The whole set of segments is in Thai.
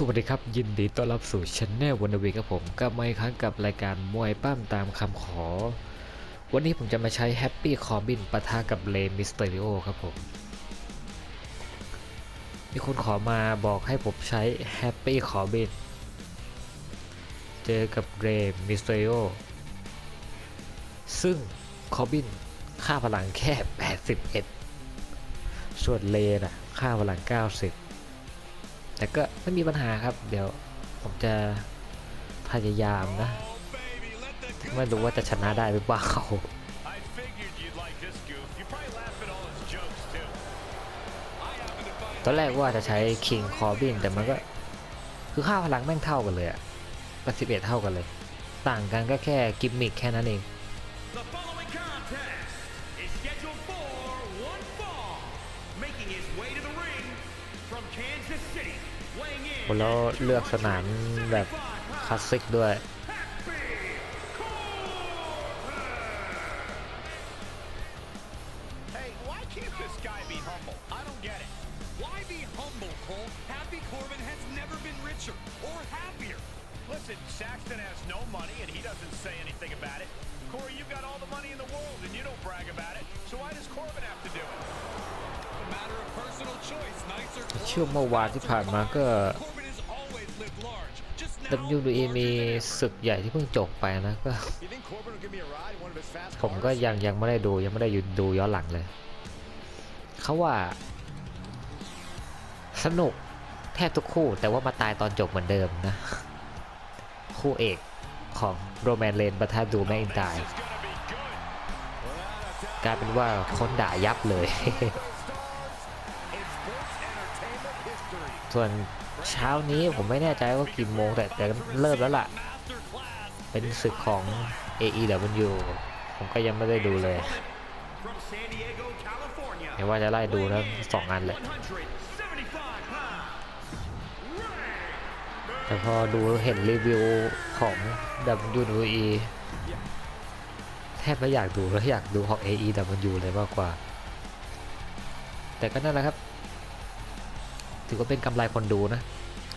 สวัสดีครับ ยินดีต้อนรับสู่ช anel วันวีครับผมกลับมาอีกครั้งกับรายการมวยปั้มตามคำขอ วันนี้ผมจะมาใช้ Happy Corbin ปะทะกับเลมิสเตอริโอครับผม มีคนขอมาบอกให้ผมใช้ Happy Corbin เจอกับเรมิสเตอริโอซึ่งคอร์บินค่าพลังแค่ 81 ส่วนเลน่ะค่าพลัง 90 แต่ก็ไม่มีปัญหาครับ เดี๋ยวผมจะพยายามนะ ไม่รู้ว่าจะชนะได้หรือเปล่าตอนแรกว่าจะใช้ King Corbin แต่มันก็ คือค่าพลังแม่งเท่ากันเลยอะก็11เท่ากันเลย ต่างกันก็แค่กิมมิคแค่นั้นเอง แล้วเลือกสนามแบบคลาสสิกด้วย ช่วงเมื่อวานที่ผ่านมาก็ WWE มีศึกใหญ่ที่เพิ่งจบไปนะก็ ผมก็ยังยังไม่ได้ดูยังไม่ได้ยดูย้อนหลังเลย เขาว่า สนุกแทบทุกคู่แต่ว่ามาตายตอนจบเหมือนเดิมนะ คู่เอกของโรแมนเลนประทะดูแมกอินตายกลายเป็นว่าคนด่ายับเลย ส่วนเช้านี้ผมไม่แน่ใจว่ากี่โมงแต่แต่เริ่มแล้วล่ะ เป็นศึกของ AEW ผมก็ยังไม่ได้ดูเลย from San Diego, California. เห็นว่าจะไล่ดูทั้งสองอันเลยแต่พอดูเห็นรีวิวของ WWE แทบไม่อยากดูแล้วอยากดูของ AEW เลยมากกว่า แต่ก็นั่นแหละครับ ถือว่าเป็นกำไรคนดูนะ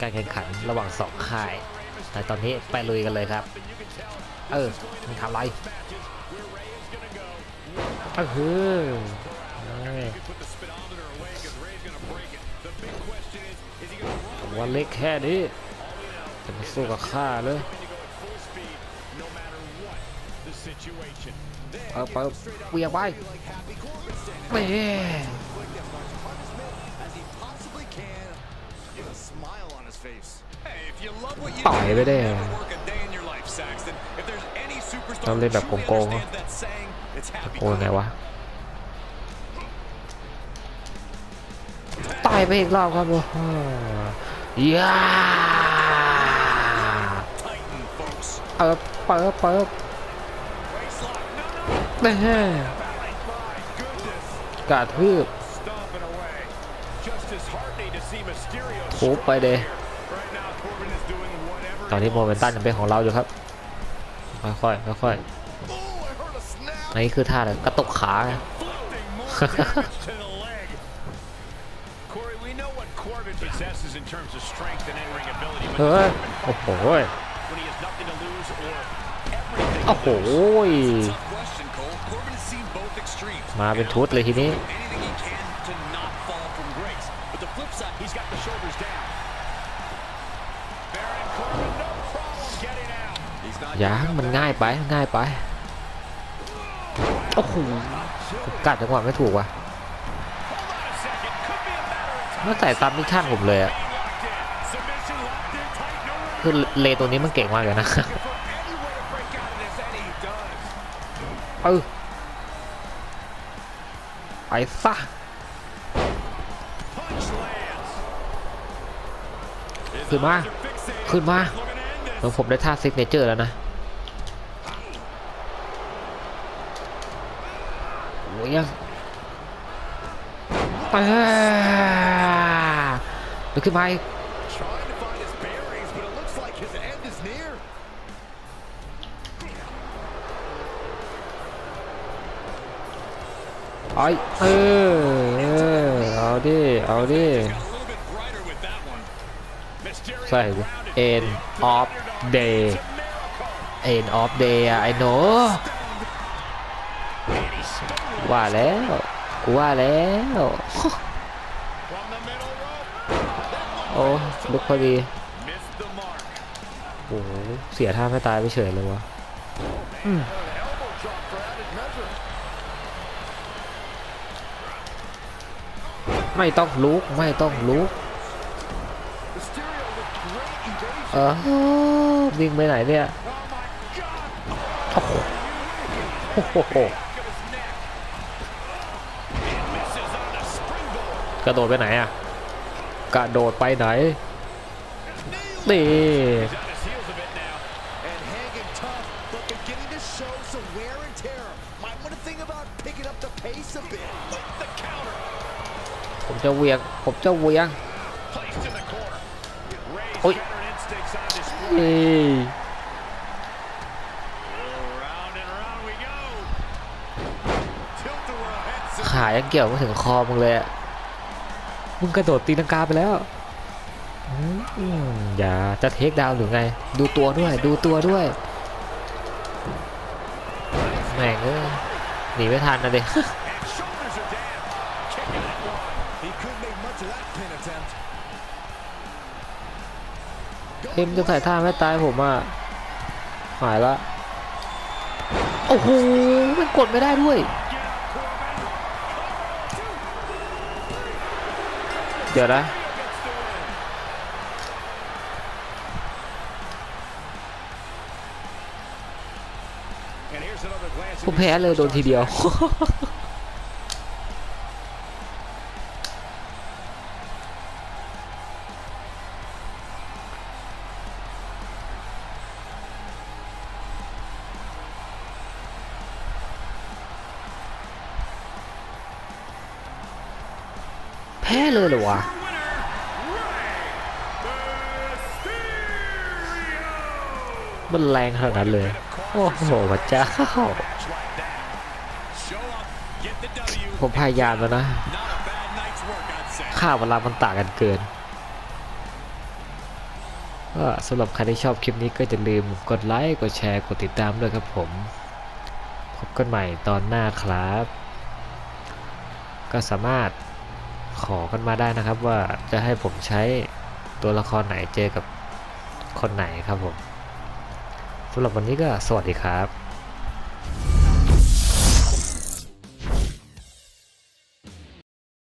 การแข่งขันระหว่างสองค่าย แต่ตอนนี้ไปลุยกันเลยครับ เออมันทำอะไรเออฮือ Put the speedometer away because Ray's going to break it. The big question is, is he going to run วันเล็กแค่นี้จะมาสู้กับข้าเลย to go at full speed no matter what the situation? เปิดเปิดเวียงไปแหม่ ต่อยไปได้ do, never work a day in your life, Saxton. If there's any superstar เรา who เล่นแบบ truly โกงๆ understands that saying, it's happy โอ้ไงวะต่อยไปอีกรอบครับโอ้โหยา Titan, folks. เปิบเปิบเปิบ Waistlock. No, no. แน่กระทืบ Stomping away. Just disheartening to see Mysterio ทุบไปเดย ตอนนี้โมเมนตัมยังเป็นของเราอยู่ครับ ค่อยๆค่อยๆอันนี้คือท่าเลยกระตกขา เฮ้โอ้โหโอ้โหมาเป็นชุดเลยทีนี้ อย่ามันง่ายไปง่ายไปโอ้โหกัดจังหวะไม่ถูกว่ะม่นใส่ตามที่ชั่นผมเลยอะคือเลตัวนี้มันเก่งมากเลยนะเออไปซะขึ้นมา ขึ้นมาแล้วผมได้ท่าซิกเนเจอร์แล้วนะโอ้ ยังปาลุกขึ้นมาอีกไอเออเออเอาดิเอาดิใส่เอ็นออฟเดย์เอ็นออฟเดย์ะไอ้โน ว่าแล้วกูว่าแล้วโอ้ลุกพอดีโอ้เสียท่าไม่ตายไม่เฉยเลยวะไม่ต้องลุกไม่ต้องลุกเออวิ่งไปไหนเนี่ยโอ้โห กระโดดไปไหนอะกระโดดไปไหนนี่ผมจะเวียงผมจะเวียงโอ้ยนี่ขายังเกี่ยวมาถึงคอมึงเลยอะ มึงกระโดดตีลังกาไปแล้วอย่าจะเทคดาวหรือไง ดูตัวด้วยดูตัวด้วยแม่งเอ้ยหนีไม่ทันนะเด็กเอ็มจะใส่ท่าไม่ตายผมอะหายละโอ้โหมันกดไม่ได้ด้วย เดี๋ยวนะ And here's another glance ผมแพ้เลยโดนทีเดียว พ้เลยเหรอวะมันแรงขนาดนั้นเลย โอ้โหพระเจ้า ผมพยายามแล้วนะ Not a bad night's work, I'd say. ค่าเวลามันต่างกันเกินก็สำหรับใครที่ชอบคลิปนี้ก็จะลืมกดไลค์ กดแชร์ กดติดตามด้วยครับผม พบกันใหม่ตอนหน้าครับ ก็สามารถ ขอกันมาได้นะครับว่าจะให้ผมใช้ตัวละครไหนเจอกับคนไหนครับผมสำหรับวันนี้ก็สวัสดีครับ